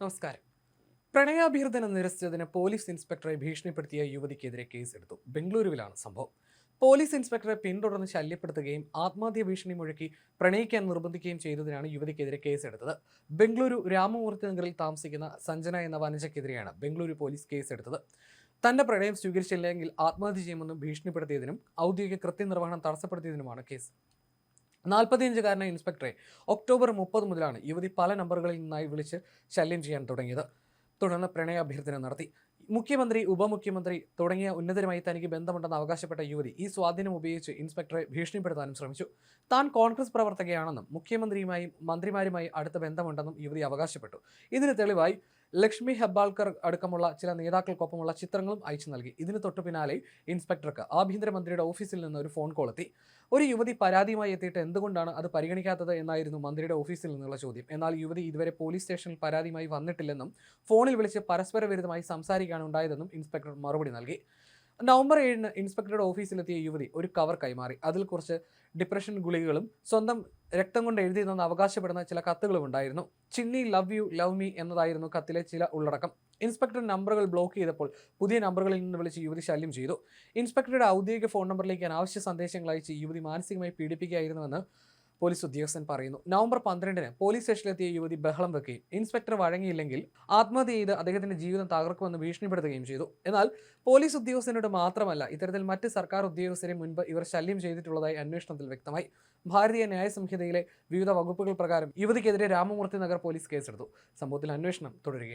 നമസ്കാരം. പ്രണയാഭ്യർത്ഥന നിരസിച്ചതിന് പോലീസ് ഇൻസ്പെക്ടറെ ഭീഷണിപ്പെടുത്തിയ യുവതിക്കെതിരെ കേസെടുത്തു. ബംഗളൂരുവിലാണ് സംഭവം. പോലീസ് ഇൻസ്പെക്ടറെ പിന്തുടർന്ന് ശല്യപ്പെടുത്തുകയും ആത്മഹത്യ ഭീഷണി മുഴക്കി പ്രണയിക്കാൻ നിർബന്ധിക്കുകയും ചെയ്തതിനാണ് യുവതിക്കെതിരെ കേസെടുത്തത്. ബംഗളൂരു രാമമൂർത്തി നഗറിൽ താമസിക്കുന്ന സഞ്ജന എന്ന വനജയ്ക്കെതിരെയാണ് ബംഗളൂരു പോലീസ് കേസെടുത്തത്. തന്റെ പ്രണയം സ്വീകരിച്ചില്ലെങ്കിൽ ആത്മഹത്യ ചെയ്യുമെന്നും ഭീഷണിപ്പെടുത്തിയതിനും ഔദ്യോഗിക കൃത്യനിർവഹണം തടസ്സപ്പെടുത്തിയതിനുമാണ് കേസ്. നാൽപ്പത്തിയഞ്ചുകാരനായ ഇൻസ്പെക്ടറെ ഒക്ടോബർ മുപ്പത് മുതലാണ് യുവതി പല നമ്പറുകളിൽ നിന്നായി വിളിച്ച് ശല്യം ചെയ്യാൻ തുടങ്ങിയത്. തുടർന്ന് പ്രണയാഭ്യർത്ഥന നടത്തി. മുഖ്യമന്ത്രി ഉപമുഖ്യമന്ത്രി തുടങ്ങിയ ഉന്നതരുമായി തനിക്ക് ബന്ധമുണ്ടെന്ന് അവകാശപ്പെട്ട യുവതി ഈ സ്വാധീനം ഉപയോഗിച്ച് ഇൻസ്പെക്ടറെ ഭീഷണിപ്പെടുത്താനും ശ്രമിച്ചു. താൻ കോൺഗ്രസ് പ്രവർത്തകയാണെന്നും മുഖ്യമന്ത്രിയുമായും മന്ത്രിമാരുമായി അടുത്ത ബന്ധമുണ്ടെന്നും യുവതി അവകാശപ്പെട്ടു. ഇതിന് തെളിവായി ലക്ഷ്മി ഹെബ്ബാൾക്കർ അടക്കമുള്ള ചില നേതാക്കൾക്കൊപ്പമുള്ള ചിത്രങ്ങളും അയച്ചു നൽകി. ഇതിന് തൊട്ടു പിന്നാലെ ഇൻസ്പെക്ടർക്ക് ആഭ്യന്തരമന്ത്രിയുടെ ഓഫീസിൽ നിന്ന് ഒരു ഫോൺ കോൾ എത്തി. ഒരു യുവതി പരാതിയുമായി എത്തിയിട്ട് എന്തുകൊണ്ടാണ് അത് പരിഗണിക്കാത്തത് എന്നായിരുന്നു മന്ത്രിയുടെ ഓഫീസിൽ നിന്നുള്ള ചോദ്യം. എന്നാൽ യുവതി ഇതുവരെ പോലീസ് സ്റ്റേഷനിൽ പരാതിയുമായി വന്നിട്ടില്ലെന്നും ഫോണിൽ വിളിച്ച് പരസ്പര വിരുദ്ധമായി സംസാരിക്കുകയാണ് ഉണ്ടായതെന്നും ഇൻസ്പെക്ടർ മറുപടി നൽകി. നവംബർ ഏഴിന് ഇൻസ്പെക്ടറുടെ ഓഫീസിലെത്തിയ യുവതി ഒരു കവർ കൈമാറി. അതിൽ കുറച്ച് ഡിപ്രഷൻ ഗുളികകളും സ്വന്തം രക്തം കൊണ്ട് എഴുതിയതെന്ന് അവകാശപ്പെടുന്ന ചില കത്തുകളും ഉണ്ടായിരുന്നു. Chinni love you love me എന്നതായിരുന്നു കത്തിലെ ചില ഉള്ളടക്കം. ഇൻസ്പെക്ടർ നമ്പറുകൾ ബ്ലോക്ക് ചെയ്തപ്പോൾ പുതിയ നമ്പറുകളിൽ നിന്ന് വിളിച്ച് യുവതി ശല്യം ചെയ്തു. ഇൻസ്പെക്ടറുടെ ഔദ്യോഗിക ഫോൺ നമ്പറിലേക്ക് അനാവശ്യ സന്ദേശങ്ങൾ അയച്ച് യുവതി മാനസികമായി പീഡിപ്പിക്കുകയായിരുന്നുവെന്ന് പോലീസ് ഉദ്യോഗസ്ഥൻ പറയുന്നു. നവംബർ പന്ത്രണ്ടിന് പോലീസ് സ്റ്റേഷനിലെത്തിയ യുവതി ബഹളം വെക്കുകയും ഇൻസ്പെക്ടർ വഴങ്ങിയില്ലെങ്കിൽ ആത്മഹത്യ ചെയ്ത് അദ്ദേഹത്തിന്റെ ജീവിതം തകർക്കുമെന്ന് ഭീഷണിപ്പെടുത്തുകയും ചെയ്തു. എന്നാൽ പോലീസ് ഉദ്യോഗസ്ഥനോട് മാത്രമല്ല ഇത്തരത്തിൽ മറ്റ് സർക്കാർ ഉദ്യോഗസ്ഥരെ മുൻപ് ഇവർ ശല്യം ചെയ്തിട്ടുള്ളതായി അന്വേഷണത്തിൽ വ്യക്തമായി. ഭാരതീയ ന്യായ സംഹിതയിലെ വിവിധ വകുപ്പുകൾ പ്രകാരം യുവതിക്കെതിരെ രാമമൂർത്തി നഗർ പോലീസ് കേസെടുത്തു. സംഭവത്തിൽ അന്വേഷണം തുടരുകയാണ്.